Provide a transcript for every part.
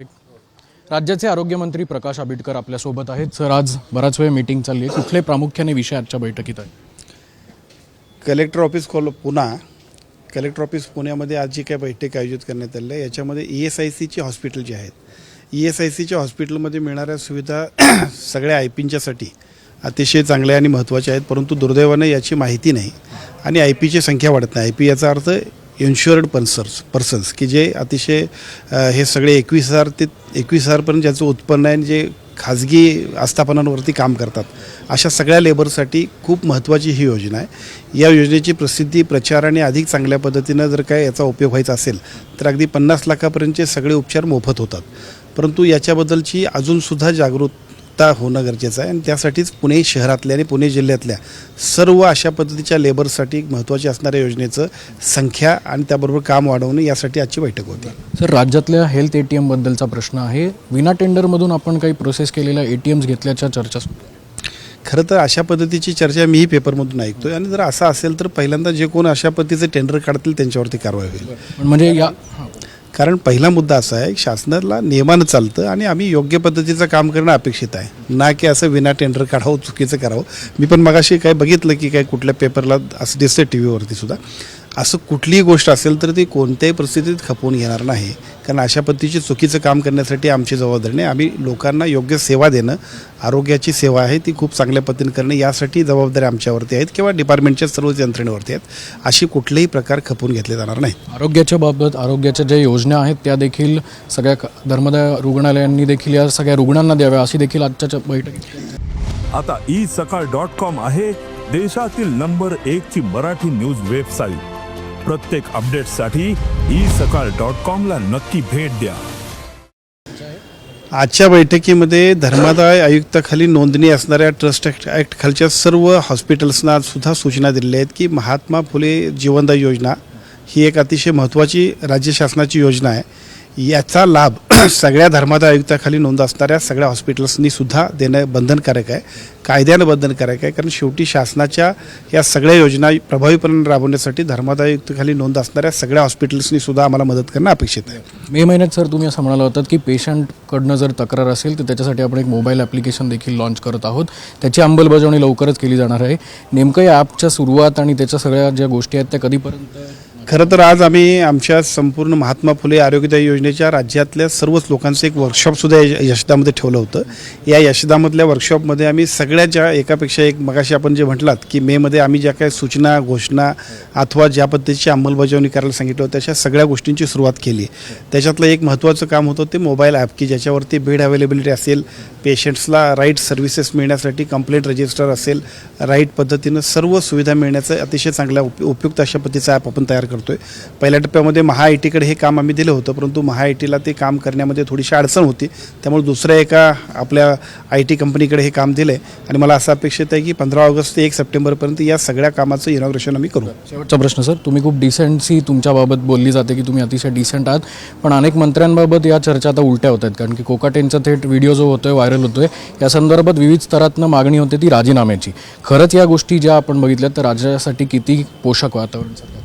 राज्याचे आरोग्यमंत्री प्रकाश आंबेडकर आपल्यासोबत आहेत. सर आज बराच वेळ मीटिंग चालली आहे. कुठले प्रामुख्याने विषय आजच्या बैठकीत आहे कलेक्टर ऑफिस कोल पुणा. कलेक्टर ऑफिस पुण्यामध्ये आज जी काय बैठक आयोजित करण्यात आली आहे याच्यामध्ये ई एस आय सीची हॉस्पिटल जी आहेत. ई एस आय सीच्या हॉस्पिटलमध्ये मिळणाऱ्या सुविधा सगळ्या आय पींच्यासाठी अतिशय चांगल्या आणि महत्त्वाच्या आहेत परंतु दुर्दैवाने याची माहिती नाही आणि आय पीची संख्या वाढत नाही. आय पी याचा अर्थ इन्शुअर्ड पर्सन्स पर्सन्स की जे अतिशय हे सगळे एकवीस हजार ते एकवीस हजारपर्यंत ज्याचं उत्पन्न आहे आणि जे खाजगी आस्थापनांवरती काम करतात अशा सगळ्या लेबरसाठी खूप महत्त्वाची ही योजना आहे. या योजनेची प्रसिद्धी प्रचार आणि अधिक चांगल्या पद्धतीनं जर काय याचा उपयोग व्हायचा असेल तर अगदी पन्नास लाखापर्यंतचे सगळे उपचार मोफत होतात. परंतु याच्याबद्दलची अजूनसुद्धा जागृत जागरूकता होणं गरजेचं आहे. आणि त्यासाठीच पुणे शहरातल्या आणि पुणे जिल्ह्यातल्या सर्व अशा पद्धतीच्या लेबर्ससाठी महत्त्वाची असणाऱ्या योजनेचं संख्या आणि त्याबरोबर काम वाढवणं यासाठी आजची बैठक होती. सर राज्यातल्या हेल्थ ए टी एमबद्दलचा प्रश्न आहे. विना टेंडरमधून आपण काही प्रोसेस केलेल्या ए टी एम्स घेतल्याच्या चर्चा. खरं तर अशा पद्धतीची चर्चा मीही पेपरमधून ऐकतोय. आणि जर असं असेल तर पहिल्यांदा जे कोण अशा पद्धतीचे टेंडर काढतील त्यांच्यावरती कारवाई होईल. म्हणजे या कारण पहिला मुद्दा असा आहे शासनाला नियमानं चालतं आणि आम्ही योग्य पद्धतीचं काम करणं अपेक्षित आहे. ना की असं विना टेंडर काढावं चुकीचं करावं. मी पण मगाशी काय बघितलं की काय कुठल्या पेपरला असं दिसतं टी व्हीवरती सुद्धा. असं कुठलीही गोष्ट असेल तर ती कोणत्याही परिस्थितीत खपवून घेणार नाही. कारण अशा पद्धतीची चुकीचं काम करण्यासाठी आमची जबाबदारी नाही. आम्ही लोकांना योग्य सेवा देणं आरोग्याची सेवा आहे ती खूप चांगल्या पद्धतीने करणं यासाठी जबाबदारी आमच्यावरती आहेत किंवा डिपार्टमेंटच्या सर्व यंत्रणेवरती आहेत. अशी कुठलेही प्रकार खपवून घेतले जाणार नाहीत आरोग्याच्या बाबत आरोग्याच्या ज्या योजना आहेत त्या देखील सगळ्या क- धर्मदाय रुग्णालयांनी देखील या सगळ्या रुग्णांना द्याव्या अशी देखील आजच्या बैठकीत आता ई सकाळ डॉट कॉम आहे देशातील नंबर एक ची मराठी न्यूज वेबसाईट. प्रत्येक अपडेटसाठी ई सकाळ डॉट कॉमला नक्की भेट द्या. आजच्या बैठकीमध्ये धर्मादाय आयुक्ताखाली नोंदणी असणाऱ्या ट्रस्ट ॲक्ट ॲक्ट खालच्या सर्व हॉस्पिटल्सना सुद्धा सूचना दिलेल्या आहेत की महात्मा फुले जीवनदायी योजना ही एक अतिशय महत्त्वाची राज्य शासनाची योजना आहे. याचा लाभ सगळ्या धर्मादाय आयुक्ताखाली नोंद असणाऱ्या सगळ्या हॉस्पिटल्सनी सुद्धा देणं बंधनकारक आहे कायद्यानं बंधनकारक आहे. कारण शेवटी शासनाच्या या सगळ्या योजना प्रभावीपणे राबवण्यासाठी धर्मादाय आयुक्ताखाली नोंद असणाऱ्या सगळ्या हॉस्पिटल्सनी सुद्धा आम्हाला मदत करणं अपेक्षित आहे. मे महिन्यात सर तुम्ही असं म्हणाला होतात की पेशंटकडनं जर तक्रार असेल तर त्याच्यासाठी आपण एक मोबाईल ॲप्लिकेशन देखील लॉन्च करत आहोत. त्याची अंमलबजावणी लवकरच केली जाणार आहे. नेमकं या ॲपच्या सुरुवात आणि त्याच्या सगळ्या ज्या गोष्टी आहेत त्या कधीपर्यंत खरं तर आज आम्ही आमच्या संपूर्ण महात्मा फुले आरोग्यदायी योजनेच्या राज्यातल्या सर्वच लोकांचं एक वर्कशॉपसुद्धा या यशदामध्ये ठेवलं होतं. या यशदामधल्या वर्कशॉपमध्ये आम्ही सगळ्या ज्या एकापेक्षा एक मगाशी आपण जे म्हटलात की मेमध्ये आम्ही ज्या काही सूचना घोषणा अथवा ज्या पद्धतीची अंमलबजावणी करायला सांगितलं होतं त्याच्या सगळ्या गोष्टींची सुरुवात केली. त्याच्यातलं एक महत्त्वाचं काम होतं ते मोबाईल ॲप की ज्याच्यावरती बेड अवेलेबिलिटी असेल पेशंट्सला राईट सर्व्हिसेस मिळण्यासाठी कंप्लेंट रजिस्टर असेल राईट पद्धतीनं सर्व सुविधा मिळण्याचं अतिशय चांगल्या उप उपयुक्त अशा पद्धतीचं ॲप आपण तयार करतो आहे पहिल्या टप्प्यामध्ये महा आय टीकडे हे काम आम्ही दिलं होतं परंतु महा आय टीला ते काम करण्यामध्ये थोडीशी अडचण होती. त्यामुळे दुसऱ्या एका आपल्या आय टी कंपनीकडे हे काम दिलं आहे आणि मला असं अपेक्षित आहे की पंधरा ऑगस्ट ते एक सप्टेंबरपर्यंत या सगळ्या कामाचं इनॉग्रेशन आम्ही करू. शेवटचा प्रश्न सर. तुम्ही खूप डिसेंटसी तुमच्याबाबत बोलली जाते की तुम्ही अतिशय डिसेंट आहात. पण अनेक मंत्र्यांबाबत या चर्चा आता उलट्या होत आहेत कारण की कोकाटेंचा थेट व्हिडिओ जो होतो आहे व्हायरल होतोय. या संदर्भात विविध स्तरातनं मागणी होते ती राजीनाम्याची. खरंच या गोष्टी ज्या आपण बघितल्या तर राज्यासाठी किती पोषक वातावरण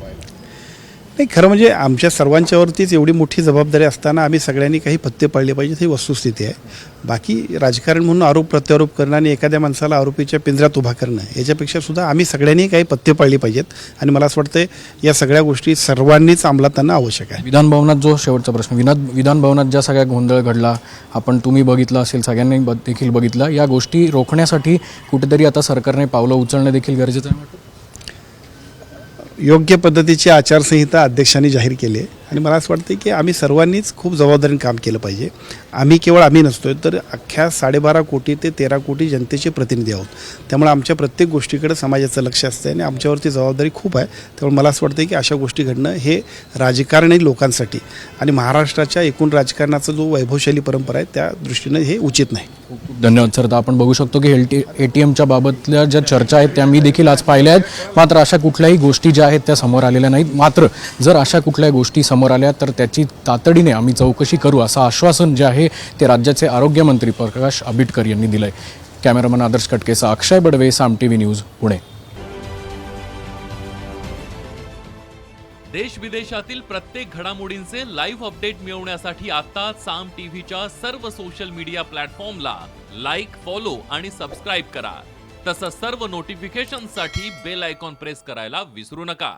नाही खरं म्हणजे आमच्या सर्वांच्यावरतीच एवढी मोठी जबाबदारी असताना आम्ही सगळ्यांनी काही पत्ते पाळले पाहिजेत ही वस्तुस्थिती आहे. बाकी राजकारण म्हणून आरोप प्रत्यारोप करणं आणि एखाद्या माणसाला आरोपीच्या पिंजऱ्यात उभा करणं याच्यापेक्षा सुद्धा आम्ही सगळ्यांनी काही पत्ते पाळले पाहिजेत. आणि मला असं वाटतं या सगळ्या गोष्टी सर्वांनीच अंमलात आणणं आवश्यक आहे. विधान भवनात जो शेवटचा प्रश्न विनाद विधान भवनात ज्या सगळ्या गोंधळ घडला आपण तुम्ही बघितलं असेल सगळ्यांनी देखील बघितलं या गोष्टी रोखण्यासाठी कुठेतरी आता सरकारने पावलं उचलणं देखील गरजेचं आहे. वाटतं? योग्य पद्धतीची आचारसंहिता अध्यक्षांनी जाहीर केली आहे. आणि मला असं वाटतं की आम्ही सर्वांनीच खूप जबाबदारीने काम केलं पाहिजे. आम्ही केवळ आम्ही नसतोय तर अख्ख्या साडेबारा कोटी ते तेरा कोटी जनतेचे प्रतिनिधी आहोत. त्यामुळे आमच्या प्रत्येक गोष्टीकडे समाजाचं लक्ष असतं आणि आमच्यावरती जबाबदारी खूप आहे. त्यामुळे मला असं वाटतं की अशा गोष्टी घडणं हे राजकारणी लोकांसाठी आणि महाराष्ट्राच्या एकूण राजकारणाचा जो वैभवशाली परंपरा आहे त्या दृष्टीनं हे उचित नाही. धन्यवाद सर. आपण बघू शकतो की एल टी ए टी एमच्या बाबतल्या ज्या चर्चा आहेत त्या मी देखील आज पाहिल्या आहेत. मात्र अशा कुठल्याही गोष्टी ज्या आहेत त्या समोर आलेल्या नाहीत. मात्र जर अशा कुठल्या गोष्टी समोर समोर आल्या तर त्याची तातडीने आम्ही चौकशी करू असं आश्वासन जे आहे ते राज्याचे आरोग्यमंत्री प्रकाश आंबेडकर यांनी दिलं कॅमेरामन आदर्श कटकेचा अक्षय बडवे साम टीव्ही न्यूज पुणे. देश विदेशातील प्रत्येक घडामोडींचे लाईव्ह अपडेट मिळवण्यासाठी आता साम टीव्हीच्या सर्व सोशल मीडिया प्लॅटफॉर्मला लाईक फॉलो आणि सबस्क्राईब करा. तसंच सर्व नोटिफिकेशनसाठी बेल आयकॉन प्रेस करायला विसरू नका.